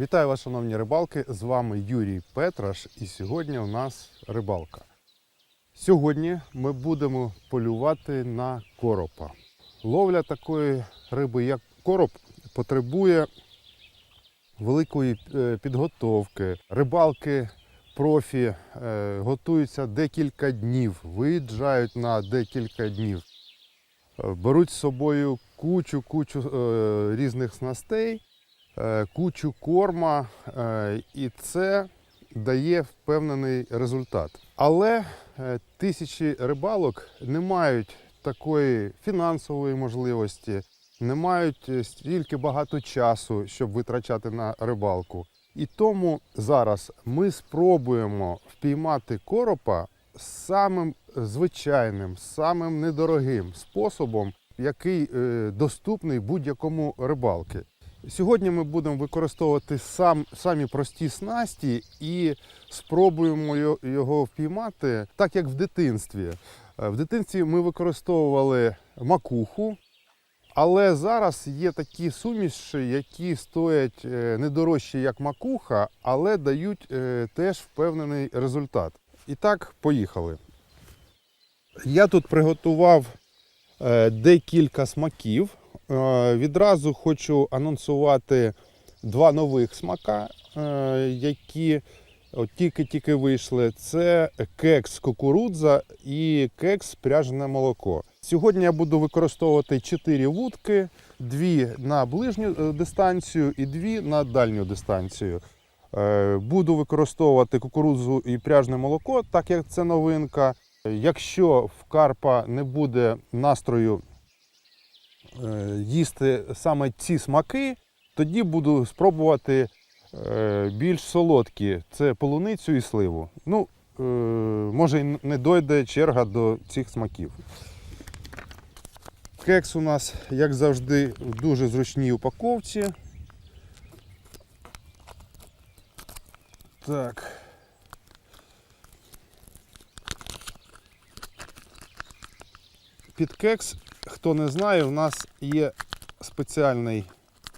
Вітаю вас, шановні рибалки! З вами Юрій Петраш, і сьогодні у нас рибалка. Сьогодні ми будемо полювати на коропа. Ловля такої риби, як короб, потребує великої е, підготовки. Рибалки профі е, готуються декілька днів, виїжджають на декілька днів, Е, беруть з собою кучу кучу е, різних снастей, кучу корма, е, і це дає впевнений результат. Але е, тисячі рибалок не мають такої фінансової можливості, не мають е, стільки багато часу, щоб витрачати на рибалку. І тому зараз ми спробуємо впіймати коропа самим звичайним, самим недорогим способом, який е, доступний будь-якому рибалки. Сьогодні ми будемо використовувати сам, самі прості снасті і спробуємо його впіймати так, як в дитинстві. Е, В дитинстві ми використовували макуху, але зараз є такі суміші, які стоять е, не дорожче, як макуха, але дають е, теж впевнений результат. І так, поїхали. Я тут приготував декілька смаків. Е, Відразу хочу анонсувати два нових смака, е, які тільки-тільки вийшли. Це кекс кукурудза і кекс пряжне молоко. Сьогодні я буду використовувати 4 вудки, дві на ближню е, дистанцію і дві на дальню дистанцію. Буду використовувати кукурудзу і пряжне молоко, так як це новинка. Якщо в карпа не буде настрою їсти саме ці смаки, тоді буду спробувати е, більш солодкі це полуницю і сливу. Ну, е, може, і не дойде черга до цих смаків. Кекс у нас, як завжди, в дуже зручній упаковці. Так. Під кекс, хто не знає, у нас є спеціальний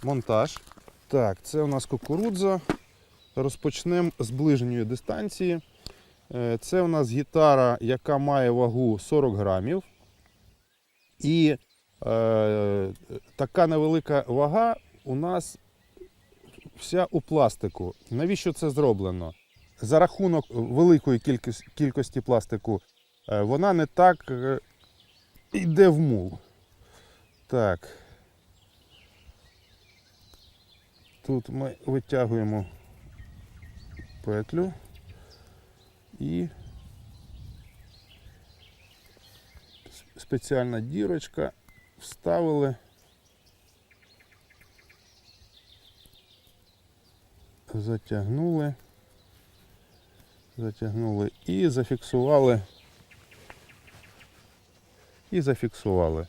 монтаж. Так, це у нас кукурудза. Розпочнемо з ближньої дистанції. Е, Це у нас гітара, яка має вагу 40 грамів. І е, така невелика вага у нас вся у пластику. Навіщо це зроблено? За рахунок великої кількості, кількості пластику е, вона не так е, йде в мул. Так. Тут ми витягуємо петлю і спеціальна дірочка вставили. Затягнули, затягнули і зафіксували. І зафіксували.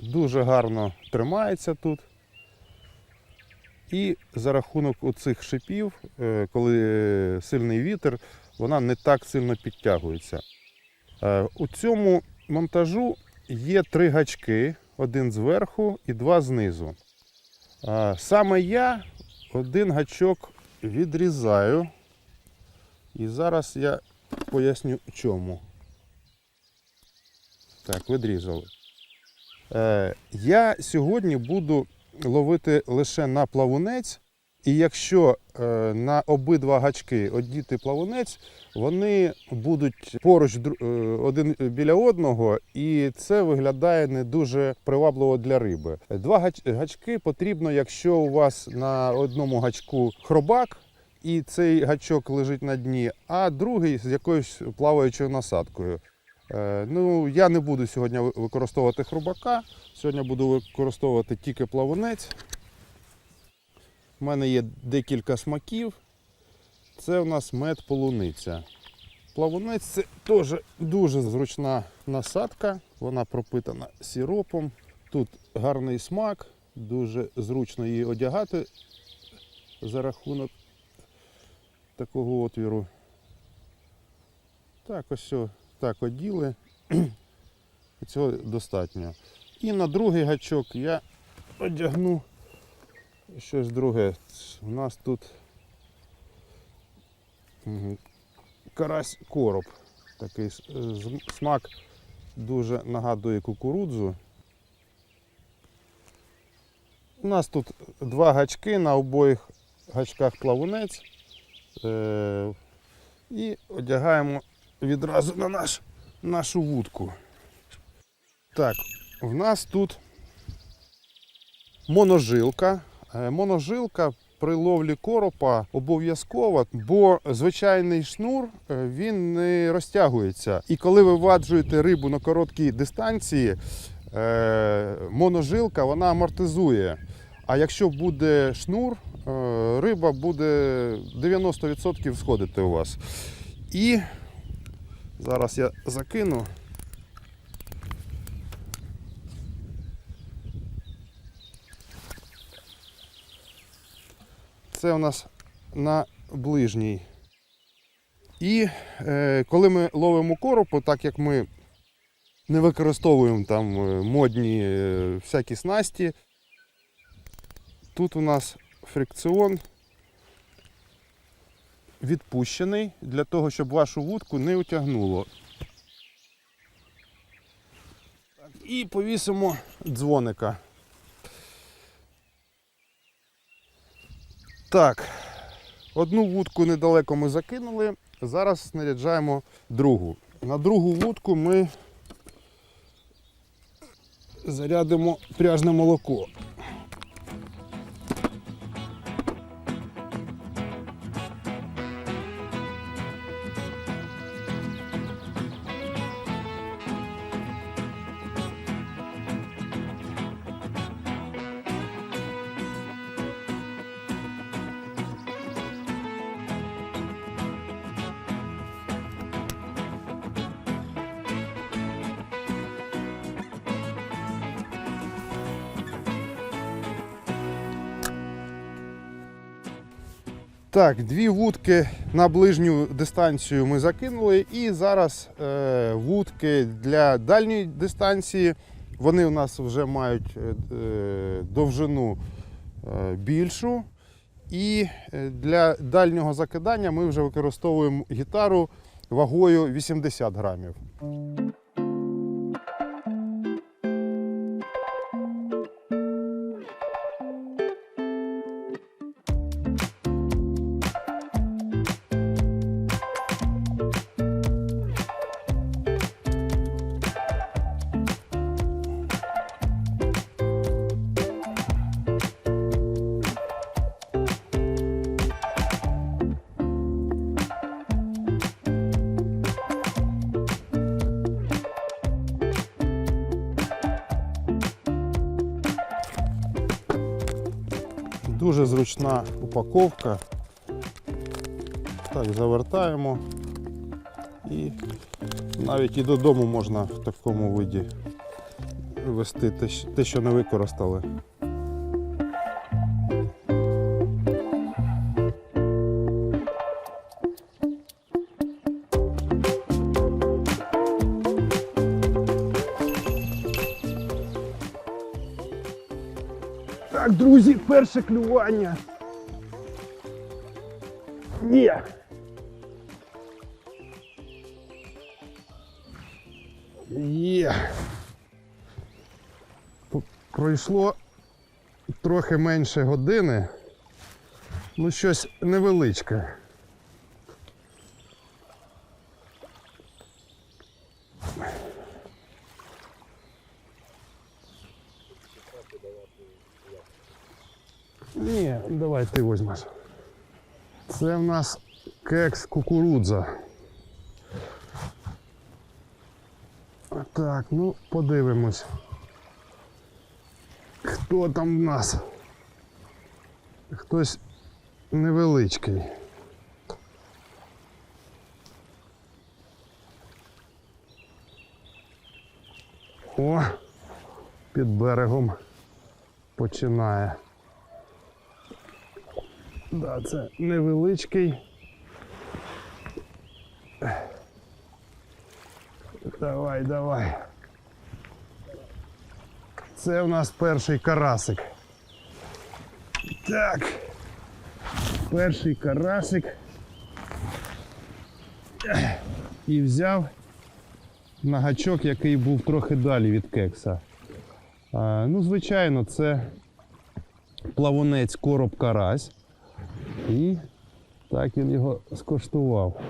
Дуже гарно тримається тут. І за рахунок оцих шипів, е, коли сильний вітер, вона не так сильно підтягується. Е, У цьому монтажу є три гачки: один зверху і два знизу. Е, Саме я один гачок відрізаю. І зараз я поясню чому. Так, відрізали. Е, я сьогодні буду ловити лише на плавунець. І якщо е, на обидва гачки одіти плавунець, вони будуть поруч е, один біля одного, і це виглядає не дуже привабливо для риби. Два гач- гачки потрібно, якщо у вас на одному гачку хробак, і цей гачок лежить на дні, а другий з якоюсь плаваючою насадкою. Е, Ну, я не буду сьогодні використовувати хробака. Сьогодні буду використовувати тільки плавунець. У мене є декілька смаків. Це у нас мед полуниця. Плавунець це теж дуже зручна насадка. Вона пропитана сиропом. Тут гарний смак, дуже зручно її одягати за рахунок такого отвіру. Так, ось о, так оділи. Цього достатньо. І на другий гачок я одягну щось друге. У нас тут карась короб. Такий смак дуже нагадує кукурудзу. У нас тут два гачки, на обоїх гачках плавунець. Е- і одягаємо відразу на наш, нашу вудку. Так, в нас тут моножилка. Е, Моножилка при ловлі коропа обов'язкова, бо звичайний шнур е, він не розтягується. І коли ви ваджуєте рибу на короткій дистанції, е, моножилка вона амортизує. А якщо буде шнур, риба буде 90% сходити у вас. І зараз я закину. Це у нас на ближній. І е, коли ми ловимо коропу, так як ми не використовуємо там е, модні е, всякі снасті, тут у нас фрикціон відпущений для того, щоб вашу вудку не утягнуло. І повісимо дзвоника. Так, одну вудку недалеко ми закинули. Зараз снаряджаємо другу. На другу вудку ми зарядимо пряжне молоко. Так, дві вудки на ближню дистанцію ми закинули, і зараз е, вудки для дальньої дистанції. Вони у нас вже мають е, довжину е, більшу. І е, для дальнього закидання ми вже використовуємо гітару вагою 80 грамів. Дуже зручна упаковка. Так, завертаємо. І навіть і додому можна в такому виді вести те, що не використали. Так, друзі, перше клювання. Є. Є. Пройшло трохи менше години. Ну, щось невеличке. Ні, давай ти візьмеш. Це в нас кекс кукурудза. Так, ну подивимось. Хто там в нас? Хтось невеличкий. О, під берегом починає. Да, це невеличкий. Давай, давай. Це у нас перший карасик. Так. Перший карасик. І взяв на гачок, який був трохи далі від кекса. А, ну, звичайно, це плавунець короб карась. І так він його скоштував.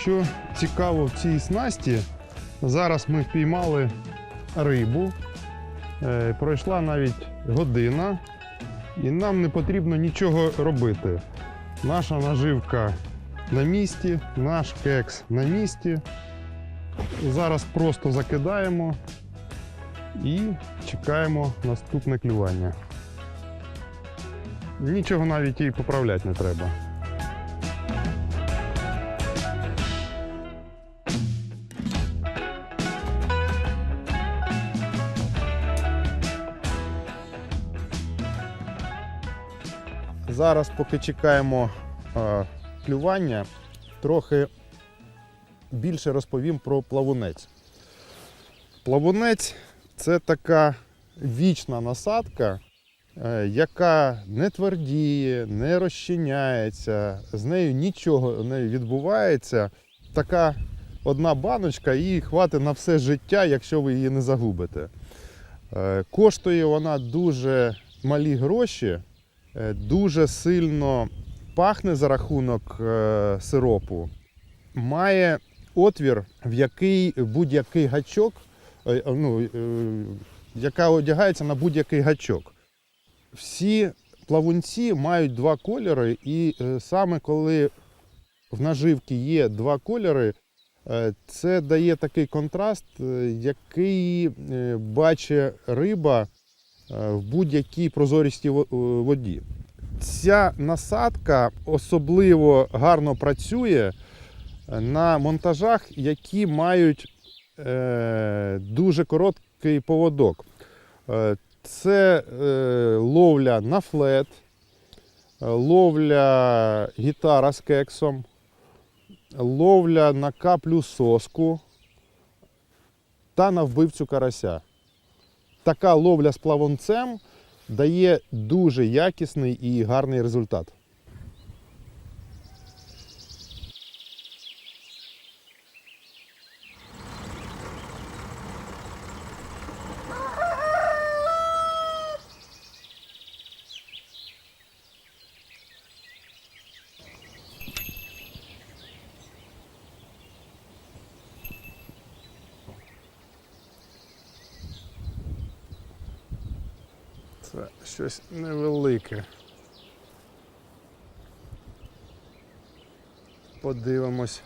Що цікаво в цій снасті, зараз ми впіймали рибу. Е, Пройшла навіть година, і нам не потрібно нічого робити. Наша наживка на місці, наш кекс на місці. Зараз просто закидаємо і чекаємо наступне клювання. Нічого навіть і поправляти не треба. Зараз, поки чекаємо е, клювання, трохи більше розповім про плавунець. Плавунець це така вічна насадка, е, яка не твердіє, не розчиняється, з нею нічого не відбувається. Така одна баночка і хватить на все життя, якщо ви її не загубите. Е, Коштує вона дуже малі гроші, дуже сильно пахне за рахунок е, сиропу, має отвір, в який будь-який гачок, е, ну, е, яка одягається на будь-який гачок. Всі плавунці мають два кольори, і е, саме коли в наживці є два кольори, е, це дає такий контраст, е, який е, бачить риба е, в будь-якій прозорісті е, воді. Ця насадка особливо гарно працює на монтажах, які мають е, дуже короткий поводок. Е, Це е, ловля на флет, е, ловля гітара з кексом, ловля на каплю соску та на вбивцю карася. Така ловля з плавунцем дає дуже якісний і гарний результат. Це щось невелике. Подивимось.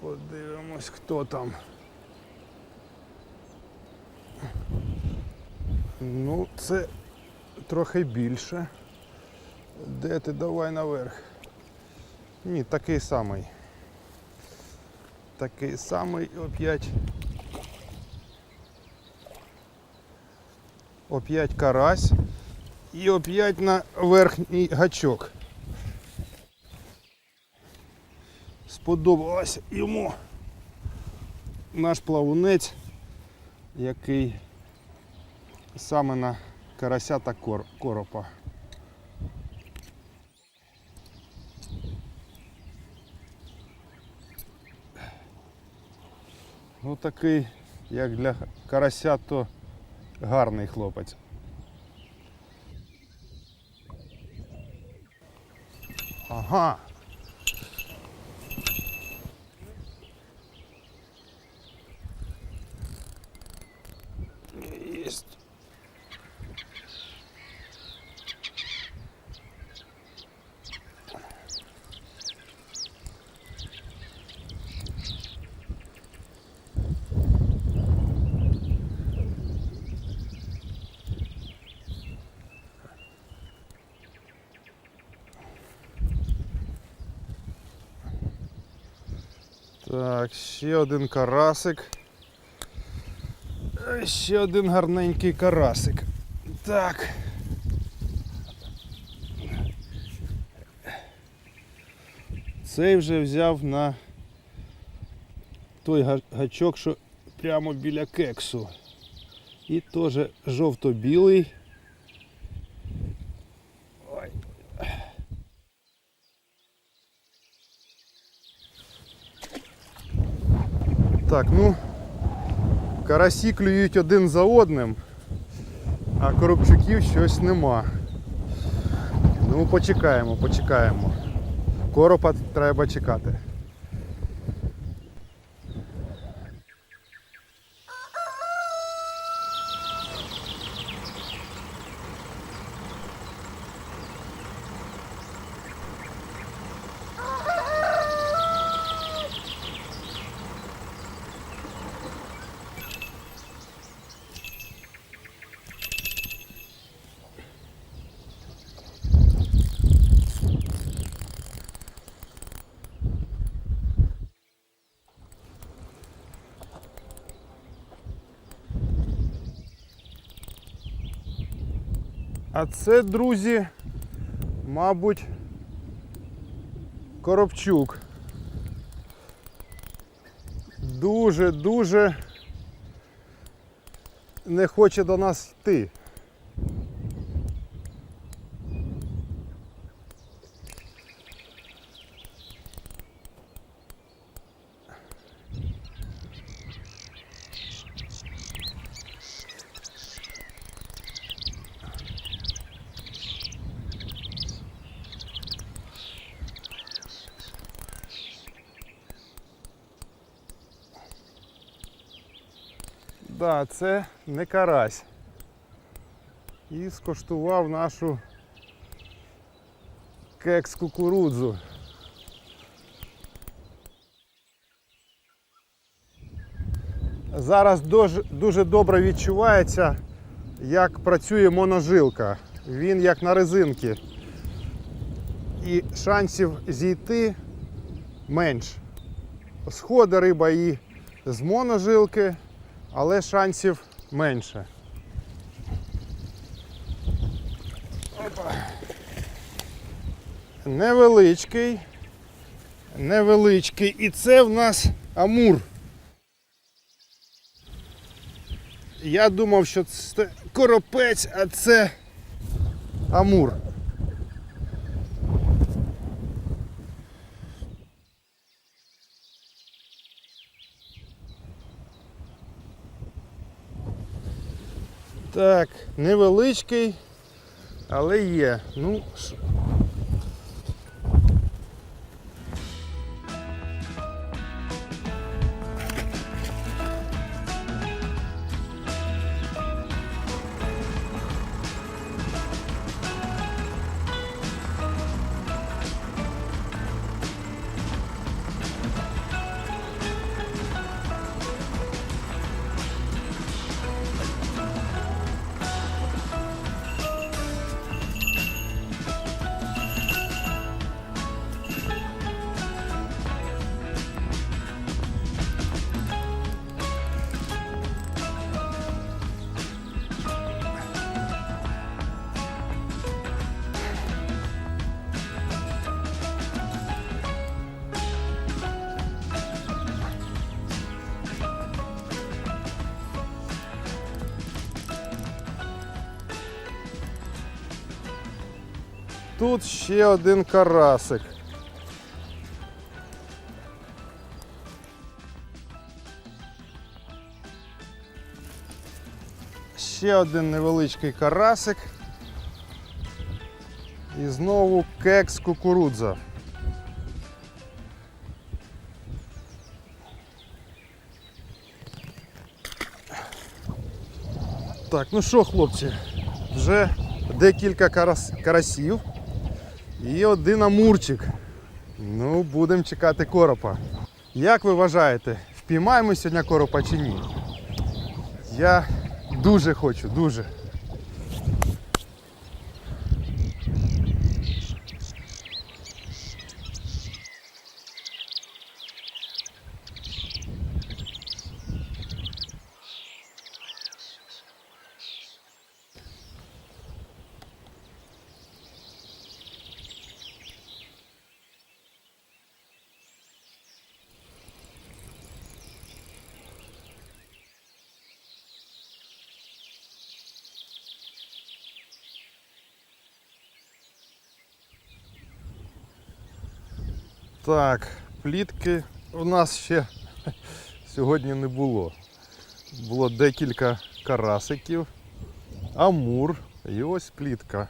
Подивимось, хто там. Ну, це трохи більше. Де ти давай наверх? Ні, такий самий. Такий самий оп'ять. Оп'ять карась і оп'ять на верхній гачок. Сподобалось йому наш плавунець, який саме на карася та коропа. Ну такий, як для карася, то гарний хлопець. Ага. Есть. Так, ще один карасик. Ще один гарненький карасик. Так. Цей вже взяв на той гачок, що прямо біля кексу. І теж жовто-білий. Так, ну, карасі клюють один за одним, а коробчуків щось нема. Ну, почекаємо, почекаємо. Коропа треба чекати. А це, друзі, мабуть, Коробчук. Дуже-дуже не хоче до нас йти. Да, це не карась. І скоштував нашу кекс кукурудзу. Зараз дуже, добре відчувається, як працює моножилка. Він як на резинки. І шансів зійти менш. Сходить риба і з моножилки, але шансів менше. Опа. Невеличкий. Невеличкий. І це в нас амур. Я думав, що це коропець, а це амур. Так, невеличкий, але є. Ну, Тут ще один карасик. Ще один невеличкий карасик. І знову кекс кукурудза. Так, ну що, хлопці, вже декілька карас... карасів і один амурчик. Ну, будемо чекати коропа. Як ви вважаєте, впіймаємо сьогодні коропа чи ні? Я дуже хочу, дуже. Так, плітки у нас ще сьогодні не було. Було декілька карасиків, амур і ось плітка.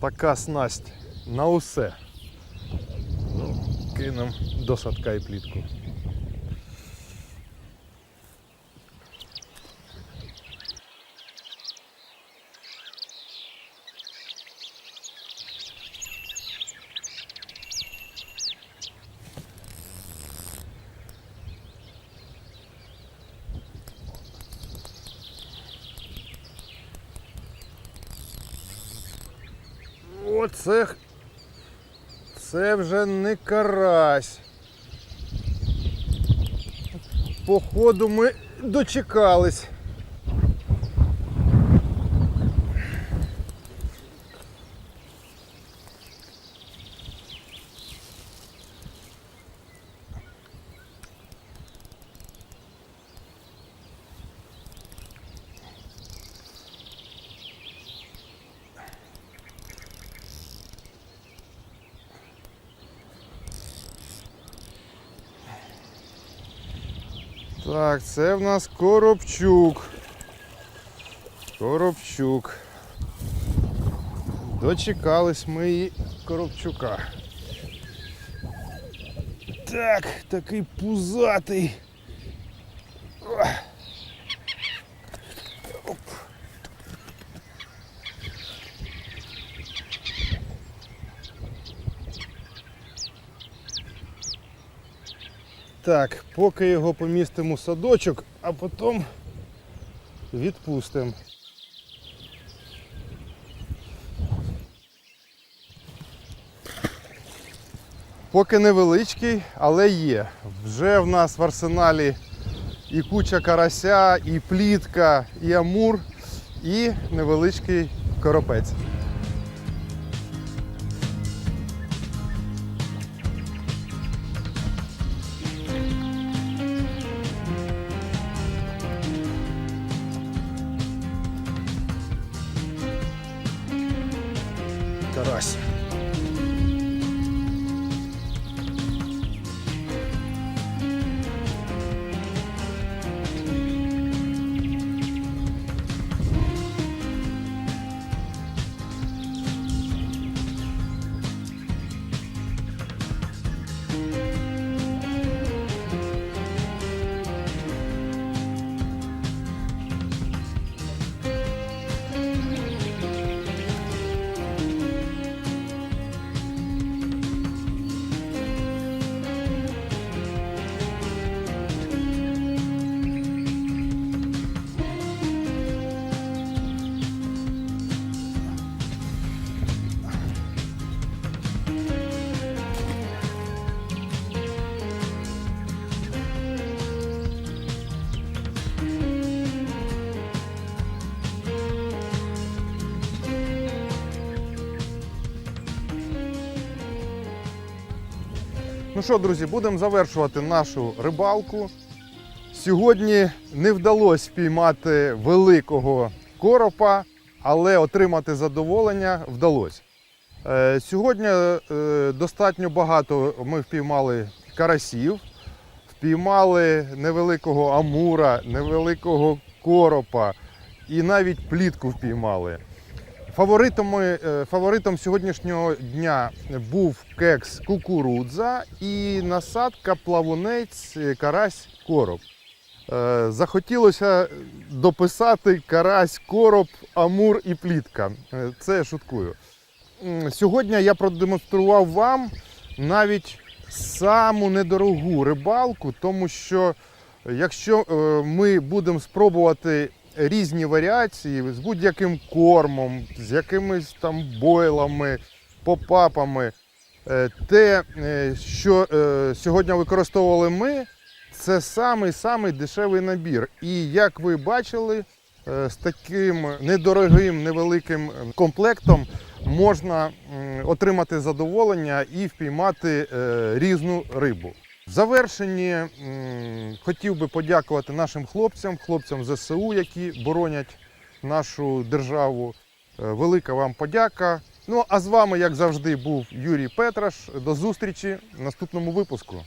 Така снасть на усе. Ну, кинемо до садка і плітку. Оце х- це вже не карась. Походу ми дочекались. Так, це в нас Коробчук. Коробчук. Дочекались ми і Коробчука. Так, такий пузатий. Так, поки його помістимо в садочок, а потім відпустимо. Поки невеличкий, але є. Вже в нас в арсеналі і куча карася, і плітка, і амур, і невеличкий коропець. Що, друзі, будемо завершувати нашу рибалку. Сьогодні не вдалося піймати великого коропа, але отримати задоволення вдалося. Е, Сьогодні е, достатньо багато ми впіймали карасів, впіймали невеликого амура, невеликого коропа і навіть плітку впіймали. Фаворитами, е, фаворитом сьогоднішнього дня був кекс кукурудза і насадка плавунець е, карась короб. Е, Захотілося дописати карась, короб, амур і плітка. Це я шуткую. Сьогодні я продемонстрував вам навіть саму недорогу рибалку, тому що якщо ми будемо спробувати різні варіації з будь-яким кормом, з якимись там бойлами, попапами, е, те, е, що е, сьогодні використовували ми, це самий самий дешевий набір. І як ви бачили, з таким недорогим невеликим комплектом можна отримати задоволення і впіймати різну рибу. В завершенні хотів би подякувати нашим хлопцям, хлопцям ЗСУ, які боронять нашу державу. Е, Велика вам подяка. Ну а з вами, як завжди, був Юрій Петраш. До зустрічі в наступному випуску.